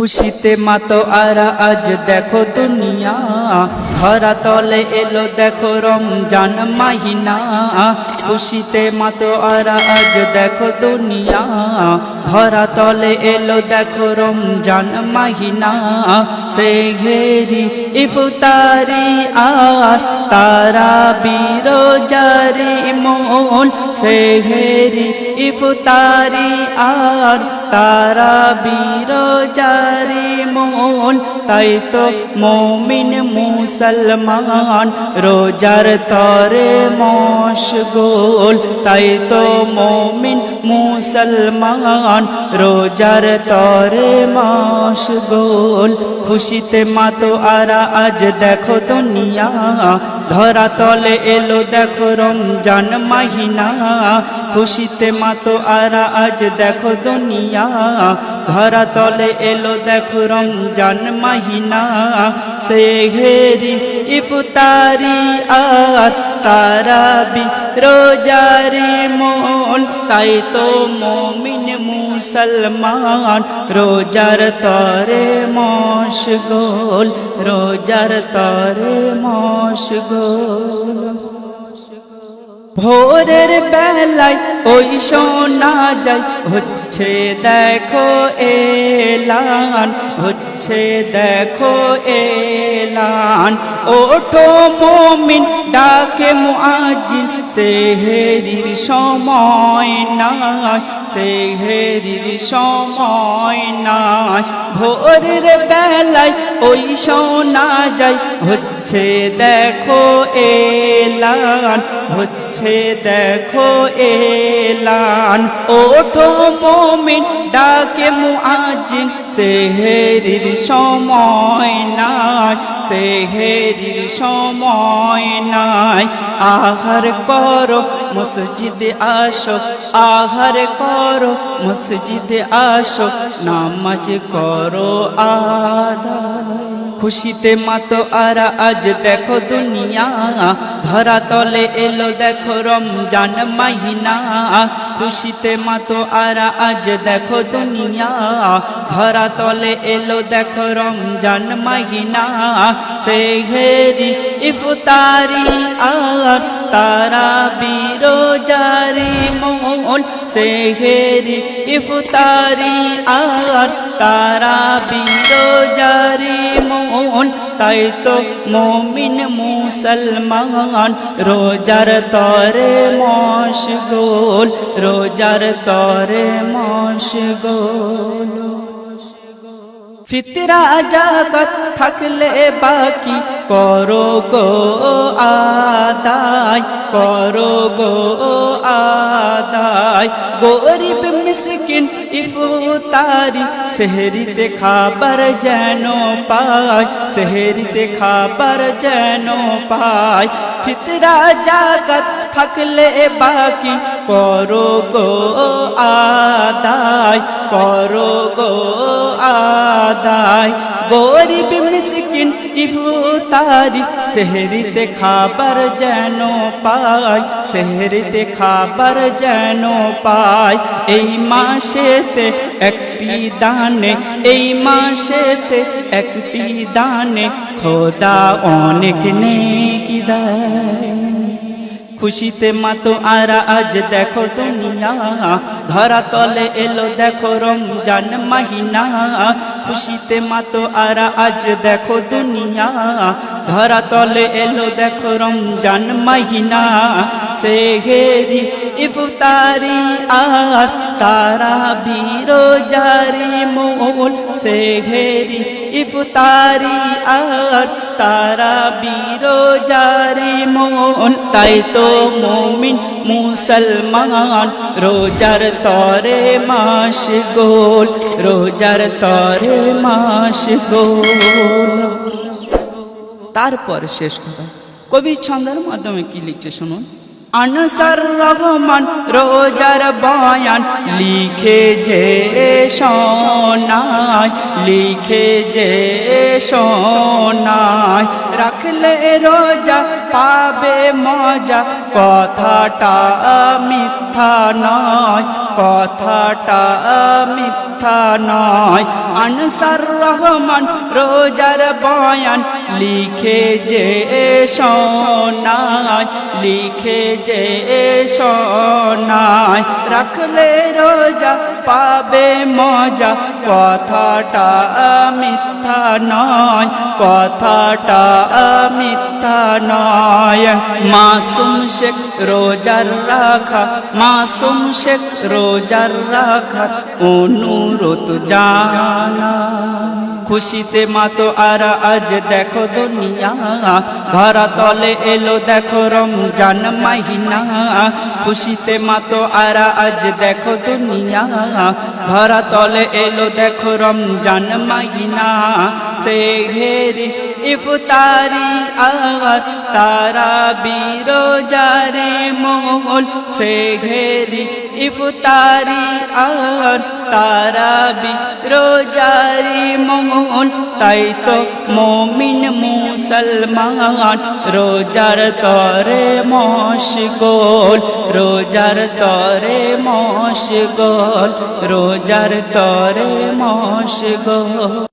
খুশিতে মাতো আরা আজ দেখো দুনিয়া। ধরা তলে এলো দেখো রমজান মাহিনা। খুশিতে মাতো আরা আজ দেখো দুনিয়া। ধরা তলে এলো দেখো রমজান মাহিনা। সে ঘেরি ইফতারি আর তারা বিরোজারি মন। সে ঘেরি ইফতারি আর তারা বিরোজারি মন তাই তো মমিন মুসলমান। রোজার তরে মশগোল তাই তো মমিন মুসলমান, রোজার তরে মাস গোল। খুশিতে মাতো আরা, আজ দেখো দুনিয়া। ধরা তলে এলো দেখো রমজান মাহিনা। খুশিতে মাতো আরা, আজ দেখো দুনিয়া। ধরা তলে এলো দেখো রমজান মাহিনা। সে ঘেরি ইফতারি আর তারা বি রোজারি মোল তাই তো মমিন মুসলমান। রোজার তরে মশগোল, রোজার তরে মশগোল। ভোরের বেলায় ওই শোনা যায়, হচ্ছে দেখো এলান, হচ্ছে দেখো এলান। ওঠো মমিন, ডাকে মুআজিন সেহেরির সময় নাই, সেহেরির সময় নাই। ভোরের বেলায় ওই শোনা যায়, হচ্ছে দেখো এলান, হচ্ছে দেখো এলান। ওঠো মমিন, ডাকে মুআজিন সেহেরির সময় নাই, সেহেরির সময় নাই। আহার করো মসজিদে আসো, আহার করো মসজিদে আসো, নামাজ করো আদায়। খুশিতে মাতো আরা আজ দেখো দুনিয়া, ধরা তলে এলো দেখো রমজান মাহিনা। খুশিতে মাতো আরা আজ দেখো দুনিয়া। ধরা তলে এলো দেখো রমজান মাহিনা। সে ঘেরি ইফতারি আর তারা বিরোজারি মোল সে ঘেরি ইফতারি আর তারা বিরোজারি মোল তাই তো মমিন মুসলমান, রোজার তরে মশগোল, রোজার তরে মশগোল। ফিতরা জাগত থাকলে বাকি করো গো আদায়, করো গো আদায়। গরিব মিসকিন ইফতারি, সেহরিতে খাবার যেন পায়, সেহরিতে খাবার যেন পায়। ফিতরা জাগত থাকলে বাকি করো গো আদায়, করো গো আদায়। গরিব মিসকিন ইফতারি, সেহরিতে খাবার যেন পায়, সেহরিতে খাবার যেন পায়। এই মাসেতে একটি দানে, এই মাসেতে একটি দানে খোদা অনেক নেকি দেয়। খুশিতে মাতো আরা, আজ দেখো দুনিয়া। ধরা তলে এলো দেখো রমজান মাহিনা। খুশিতে মাতো আরা, আজ দেখো দুনিয়া। ধরা তলে এলো দেখো রমজান মাহিনা। সে ঘেরি ইফতারি আর তারা বিরোজারি মোল সে ঘেরি ইফতারি আর তারা বিরোজারি মন। তাই তো মমিন মুসলমান, রোজার তরে মাস গোল, রোজার তরে মাস গোল। তারপর শেষ কথা। কবি ছন্দের মাধ্যমে কি লিখছে শুনুন? আনসার রহমান রোজার বয়ান লিখে যে শোনায়, লিখে যে রাখ রাখলে রোজা, পাবে মজা, কথাটা মিথ্যা নয়, কথাটা মিথ্যা নয়। আনসার রহমান রোজার বয়ান লিখে যে শোনায় লিখে যে শোনায় রাখলে রোজা পাবে মজা। কথাটা মিথ্যা নয়, কথাটা মিথ্যা নয়। মাসুম শেখ রোজার রাখা, মাসুম শেখ রোজার রাখা, অনুরোধ জানা খুশিতে মাতো আর আজ দেখো দুনিয়া। ধরা তলে এলো দেখো রমজান মাহিনা। খুশিতে মাতো আর আজ দেখো দুনিয়া। ধরা তলে এলো দেখো রমজান মাহিনা। সে ঘেরি ইফতারি আর তারা বিরোজারে মোল সে ঘেরি ইফতারি আর তারা বিরোজারি মোল তাই তো মমিন মুসলমান, রোজার তরে মশগোল, রোজার তরে মশগোল, রোজার তরে মশগোল।